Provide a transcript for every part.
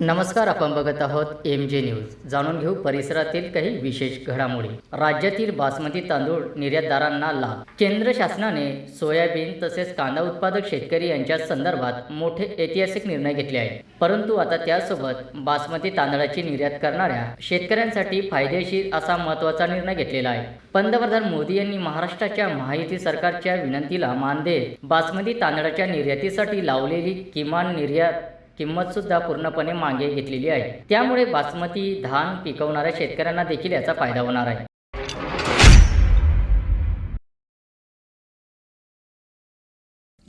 नमस्कार आपण बघत आहोत एम जे न्यूज जाणून घेऊ परिसरातील काही विशेष घडामोडी. राज्यातील बासमती तांदूळ निर्यातदारांना लाभ. केंद्र शासनाने सोयाबीन तसेच कांदा उत्पादक शेतकरी यांच्या संदर्भात मोठे ऐतिहासिक निर्णय घेतले आहेत. परंतु आता त्यासोबत बासमती तांदळाची निर्यात करणाऱ्या शेतकऱ्यांसाठी फायदेशीर असा महत्त्वाचा निर्णय घेतलेला आहे. पंतप्रधान मोदी यांनी महाराष्ट्राच्या महायुती सरकारच्या विनंतीला मान देत बासमती तांदळाच्या निर्यातीसाठी लावलेली किमान निर्यात किंमत सुद्धा पूर्णपणे मागे घेतलेली आहे. त्यामुळे बासमती धान पिकवणाऱ्या शेतकऱ्यांना देखील याचा फायदा होणार आहे.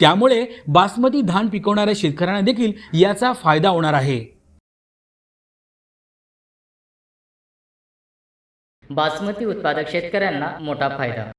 त्यामुळे बासमती धान पिकवणाऱ्या शेतकऱ्यांना देखील याचा फायदा होणार आहे. बासमती उत्पादक शेतकऱ्यांना मोठा फायदा.